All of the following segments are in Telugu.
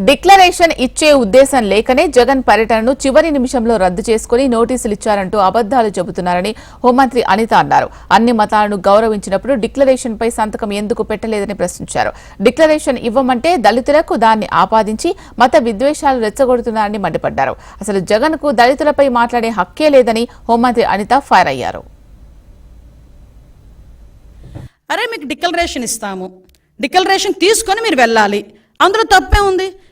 డిక్లరేషన్ ఇచ్చే ఉద్దేశం లేకనే జగన్ పర్యటనను చివరి నిమిషంలో రద్దు చేసుకుని నోటీసులు ఇచ్చారంటూ అబద్దాలు చెబుతున్నారని హోంమంత్రి అనిత అన్నారు. అన్ని మతాలను గౌరవించినప్పుడు డిక్లరేషన్ పై సంతకం ఎందుకు పెట్టలేదని ప్రశ్నించారు. డిక్లరేషన్ ఇవ్వమంటే దళితులకు దాన్ని ఆపాదించి మత విద్వేషాలు రెచ్చగొడుతున్నారని మండిపడ్డారు. అసలు జగన్కు దళితులపై మాట్లాడే హక్కే లేదని హోంమంత్రి అనిత ఫైర్ అయ్యారు. అరే మీకు డిక్లరేషన్ ఇస్తాము. డిక్లరేషన్ తీసుకొని మీరు వెళ్ళాలి. అందులో తప్పే ఉంది.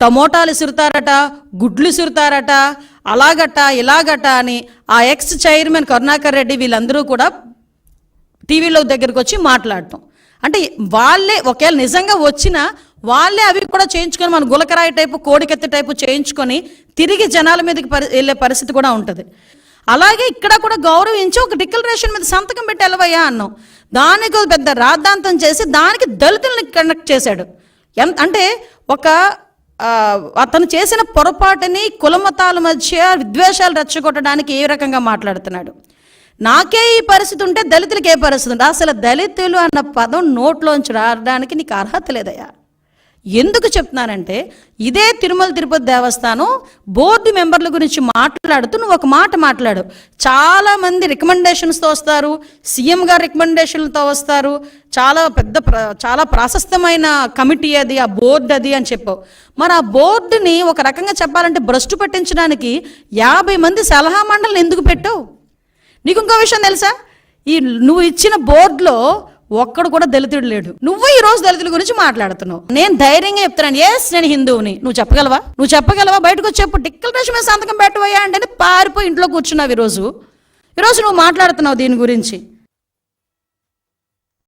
టమోటాలు సురుతారట గుడ్లు సురుతారట అలాగట ఇలాగట అని ఆ ఎక్స్ చైర్మన్ కరుణాకర్ రెడ్డి వీళ్ళందరూ కూడా టీవీలో దగ్గరికి వచ్చి మాట్లాడటం. అంటే వాళ్ళే ఒకవేళ నిజంగా వచ్చినా వాళ్ళే అవి కూడా చేయించుకొని మన గులకరాయి టైపు కోడికెత్తి టైపు చేయించుకొని తిరిగి జనాల మీదకి పరి వెళ్ళే పరిస్థితి కూడా ఉంటుంది. అలాగే ఇక్కడ కూడా గౌరవించి ఒక డిక్లరేషన్ మీద సంతకం పెట్టి వెళ్ళవయ్యా అన్నాం. దానికి ఒక పెద్ద రాద్ధాంతం చేసి దానికి దళితుల్ని కనెక్ట్ చేశాడు. ఎంత అంటే ఒక అతను చేసిన పొరపాటుని కులమతాల మధ్య విద్వేషాలు రెచ్చగొట్టడానికి ఏ రకంగా మాట్లాడుతున్నాడు? నాకే ఈ పరిస్థితి ఉంటే దళితులకి ఏ పరిస్థితి ఉంటే? అసలు దళితులు అన్న పదం నోట్లోంచి రావడానికి నీకు అర్హత లేదయ్యా. ఎందుకు చెప్తున్నానంటే ఇదే తిరుమల తిరుపతి దేవస్థానం బోర్డు మెంబర్ల గురించి మాట్లాడుతూ నువ్వు ఒక మాట మాట్లాడు. చాలామంది రికమెండేషన్స్తో వస్తారు సీఎం గారు రికమెండేషన్లతో వస్తారు. చాలా పెద్ద ప్ర చాలా ప్రాశస్తమైన కమిటీ అది ఆ బోర్డు అది అని చెప్పావు. మరి ఆ బోర్డుని ఒక రకంగా చెప్పాలంటే భ్రష్టు పట్టించడానికి యాభై మంది సలహా మండలిని ఎందుకు పెట్టావు? నీకు ఇంకో విషయం తెలుసా? ఈ నువ్వు ఇచ్చిన బోర్డులో ఒక్కడు కూడా దళితుడు లేడు. నువ్వు ఈ రోజు దళితుల గురించి మాట్లాడుతున్నావు. నేను ధైర్యంగా చెప్తున్నాను. ఎస్ నేను హిందువుని. నువ్వు చెప్పగలవా? నువ్వు చెప్పగలవా? బయటకు చెప్పు టిక్కల డిక్లరేషన్ మీద సంతకం పెట్టవయ్యా అంటే పారిపోయి ఇంట్లో కూర్చున్నావు ఈరోజు. ఈరోజు నువ్వు మాట్లాడుతున్నావు దీని గురించి.